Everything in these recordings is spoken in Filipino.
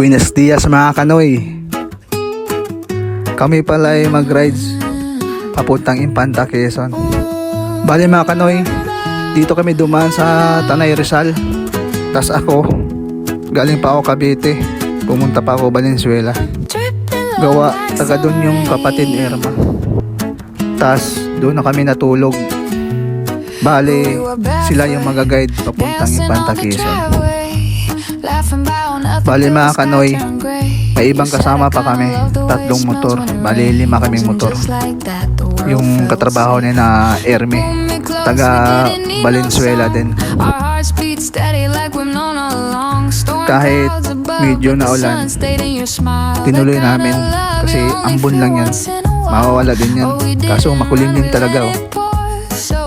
Buenos dias mga kanoy. Kami pala ay mag-rides papuntang Impanta, Quezon. Bali mga kanoy, dito kami dumaan sa Tanay Rizal. Tas ako, galing pa ako Cavite. Pumunta pa ako Valenzuela. Gawa, taga doon yung kapatid Irma. Tas doon na kami natulog. Bali, sila yung mag-guide papuntang Impanta, Quezon. Bali mga kanoy, may ibang kasama pa kami, tatlong motor, bali lima kaming motor. Yung katrabaho ni na Erme, taga Valenzuela din. Kahit medyo naulan, Tinuloy namin kasi ambon lang yan. Mawawala din yan. Kaso makulim din talaga oh.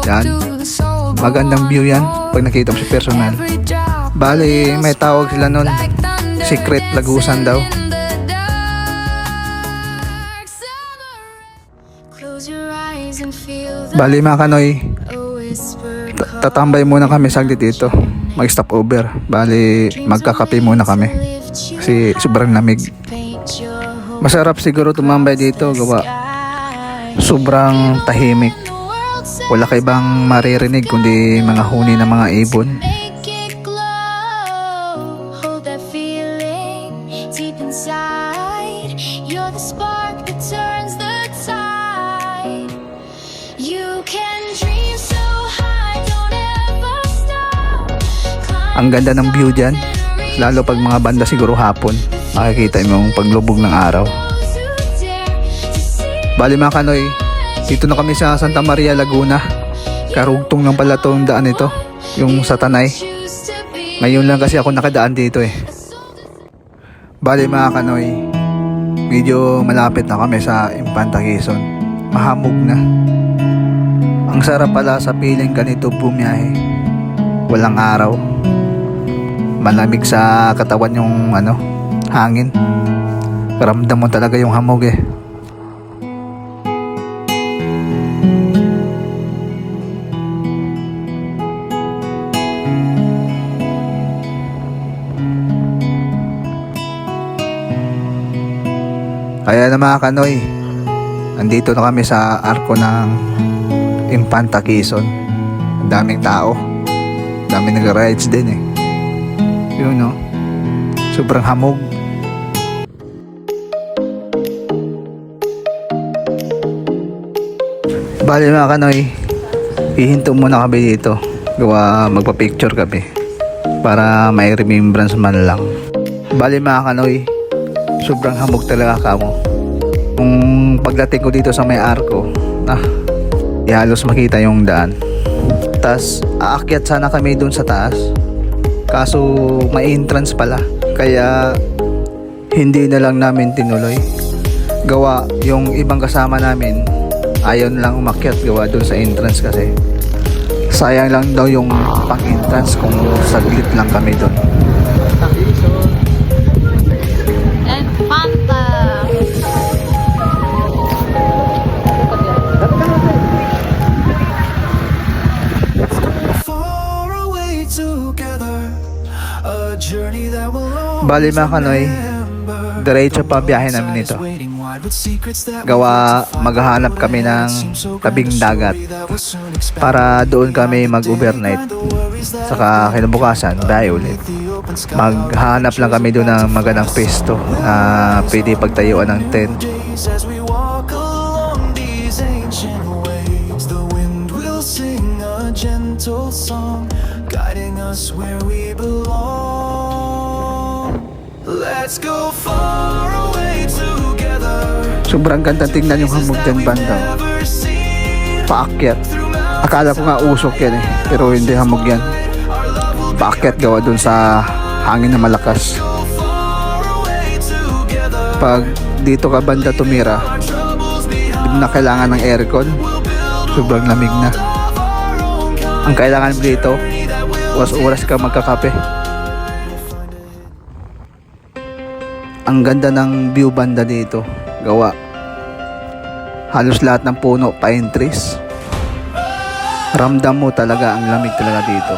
Yan. Magandang view yan pag nakita mo sa personal. Bali, may tawag sila nun. Secret Lagusan daw. Bali mga kanoy, ta- tatambay muna kami saglit dito. Mag-stop over. Bali, magkakape muna kami. Kasi sobrang lamig. Masarap siguro tumambay dito, gawa. Sobrang tahimik. Wala ka ibang maririnig kundi mga huni ng mga ibon. Inside. You're the spark that turns the tide. You can dream so high, don't ever stop. Ang ganda ng view dyan. Lalo pag mga banda siguro hapon. Makikita mo yung paglubog ng araw. Bali mga kanoy, dito na kami sa Santa Maria, Laguna. Karugtong lang pala tong daan ito. Yung sa Tanay. Ngayon lang kasi ako nakadaan dito eh. Bali mga kanoy, medyo malapit na kami sa Impanta Quezon. Mahamog na. Ang sarap pala sa piling ganito bumiyahe. Walang araw. Malamig sa katawan yung ano, hangin. Ramdam mo talaga yung hamog eh. Kaya na mga kanoy, andito na kami sa arko ng Impanta Quezon. Ang daming tao. Daming nag-rides din eh. Yun no. Sobrang hamog. Bali mga kanoy, hihinto muna kami dito. Gawa magpa-picture kami. Para may remembrance man lang. Bali mga kanoy, sobrang hamog talaga kamo. Kung pagdating ko dito sa may arko, ah, di makita yung daan. Tas aakyat sana kami dun sa taas. Kaso may entrance pala. Kaya hindi na lang namin tinuloy. Gawa yung ibang kasama namin ayaw lang umakyat gawa dun sa entrance kasi sayang lang daw yung pang entrance kung saglit lang kami dun. Bali mga kanoy, diretso pa biyahe namin ito. Gawa maghahanap kami ng tabing dagat para doon kami mag-overnight. Saka kinabukasan, biyahe ulit. Maghahanap lang kami doon ng magandang pesto na pwede pagtayuan ng tent. gentle song Guiding us where we belong Let's go far away together Sobrang ganda tingnan yung hamog dyan banda. Paakyat. Akala ko nga usok yan eh. Pero hindi hamog yan. Paakyat gawa doon sa hangin na malakas. Pag dito ka banda tumira, hindi na kailangan ng aircon. Sobrang lamig na. Ang kailangan mo dito, oras-oras ka magkakape. ang ganda ng view banda dito. Gawa. Halos lahat ng puno pine trees. Ramdam mo talaga ang lamig talaga dito.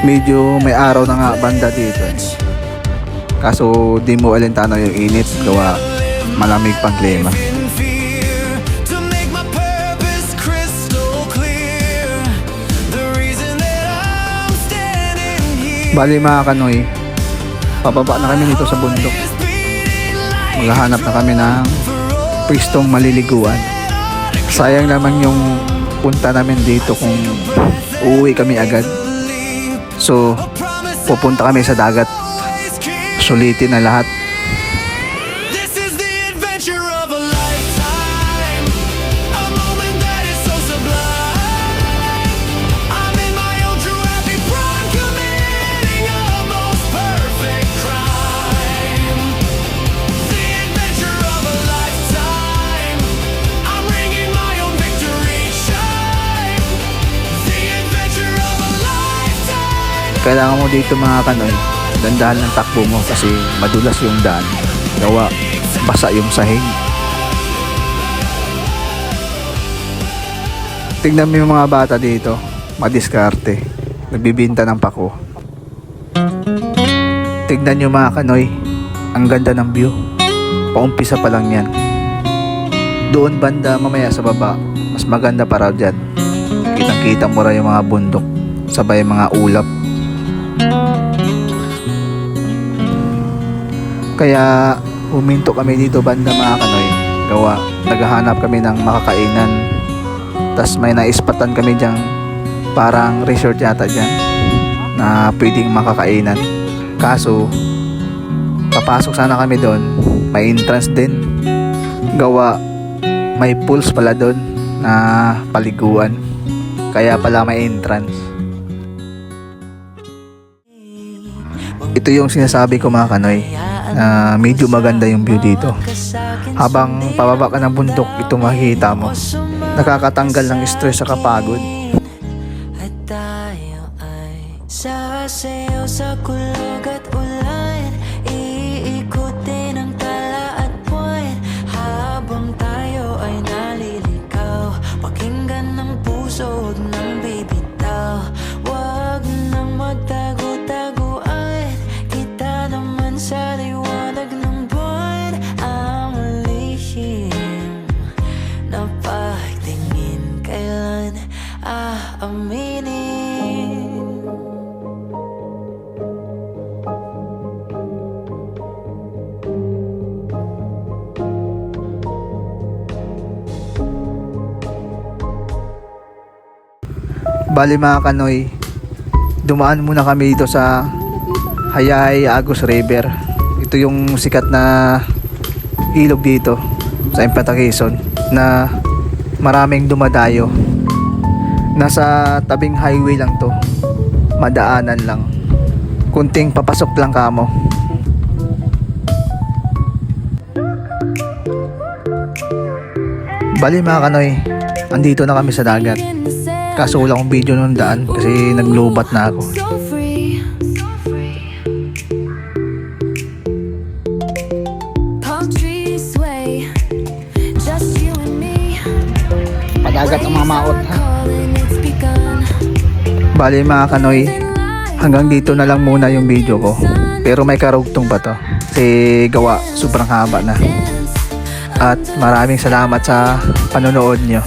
Medyo may araw na nga banda dito. Kaso di mo alintano yung init gawa malamig pang klima. Bali mga kanoy, pababa na kami dito sa bundok. Maghahanap na kami ng pwestong maliliguan. Sayang naman yung punta namin dito kung uuwi kami agad. So, pupunta kami sa dagat. Sulitin na lahat. Kailangan mo dito mga kanoy, dandahan ng takbo mo kasi madulas yung daan. Gawa, basa yung sahig. Tignan mo yung mga bata dito, madiskarte. Nagbibinta ng pako. Tignan nyo mga kanoy, ang ganda ng view. Paumpisa pa lang yan. Doon banda mamaya sa baba, mas maganda para dyan. Kitang kita mo rin yung mga bundok, sabay mga ulap. Kaya huminto kami dito banda mga kanoy. Gawa, naghahanap kami ng makakainan. Tapos may naispatan kami dyan, parang resort yata dyan, na pwedeng makakainan. Kaso, papasok sana kami doon, may entrance din. Gawa, may pools pala doon na paliguan. Kaya pala may entrance. Ito yung sinasabi ko mga kanoy na medyo maganda yung view dito. Habang pababa ka ng bundok, ito makikita mo. Nakakatanggal ng stress sa kapagod. At tayo ay sasayaw sa kulog at ulan Bali mga kanoy, dumaan muna kami dito sa Hayay Agus River. Ito yung sikat na ilog dito sa Impata na maraming dumadayo. Nasa tabing highway lang to. Madaanan lang. Kunting papasok lang kamo. Bali mga kanoy, andito na kami sa dagat. Kaso wala akong video nung daan kasi naglobat na ako. Padagat ang mga maot ha. Bali mga kanoy, hanggang dito na lang muna yung video ko. Pero may karugtong pa to. Kasi gawa, sobrang haba na. At maraming salamat sa panonood nyo.